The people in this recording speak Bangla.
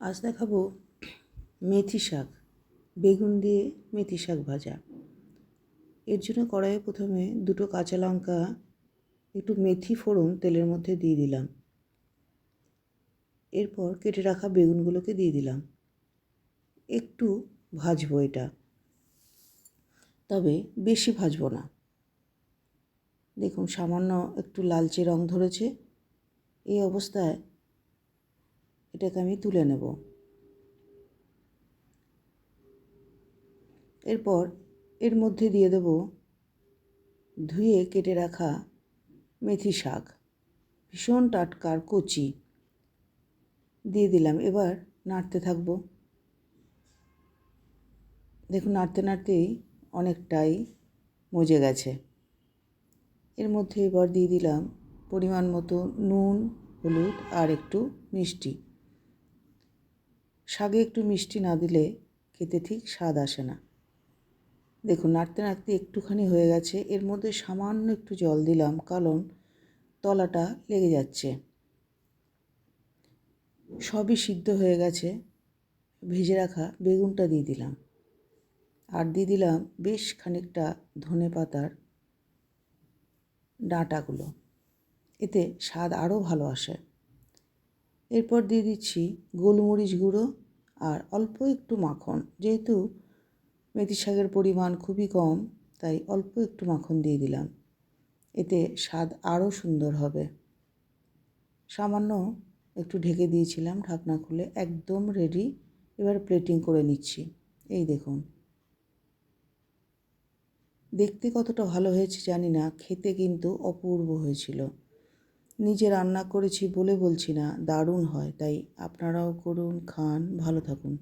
আজ দেখাবো মেথি শাক। বেগুন দিয়ে মেথি শাক ভাজা। এর জন্য কড়াইয়ে প্রথমে দুটো কাঁচা লঙ্কা, একটু মেথি ফোড়ন তেলের মধ্যে দিয়ে দিলাম। এরপর কেটে রাখা বেগুনগুলোকে দিয়ে দিলাম। একটু ভাজবো এটা। তবে বেশি ভাজবো না। দেখুন, সামান্য একটু লালচে রং ধরেছে। এই অবস্থায় এটাকে আমি তুলে নেব। এরপর এর মধ্যে দিয়ে দেব ধুয়ে কেটে রাখা মেথি শাক। ভীষণ টাটকার কচি। দিয়ে দিলাম। এবার নাড়তে থাকব। দেখুন, নাড়তে নাড়তেই অনেকটাই মজে গেছে। এর মধ্যে এবার দিয়ে দিলাম পরিমাণ মতো নুন, হলুদ আর একটু মিষ্টি। শাকে একটু মিষ্টি না দিলে খেতে ঠিক স্বাদ আসে না। দেখুন, নাড়তে নাড়তে একটুখানি হয়ে গেছে। এর মধ্যে সামান্য একটু জল দিলাম, কারণ তলাটা লেগে যাচ্ছে। সবই সিদ্ধ হয়ে গেছে। ভেজে রাখা বেগুনটা দিয়ে দিলাম। আর দিয়ে দিলাম বেশ খানিকটা ধনে পাতার ডাঁটাগুলো। এতে স্বাদ আরও ভালো আসে। এরপর দিয়ে দিচ্ছি গোলমরিচ গুঁড়ো। আর অল্প একটু মাখন। যেহেতু মেথি শাকের পরিমাণ খুবই কম, তাই অল্প একটু মাখন দিয়ে দিলাম। এতে স্বাদ আরও সুন্দর হবে। সামান্য একটু ঢেকে দিয়েছিলাম ঢাকনা খুলে, একদম রেডি এবার প্লেটিং করে নিচ্ছি। এই দেখুন। দেখতে কতটা ভালো হয়েছে জানি না, খেতে কিন্তু অপূর্ব হয়েছিল। নিজে রান্না করেছি বলে বলছি না দারুণ হয়। তাই আপনারাও করুন খান ভালো থাকুন।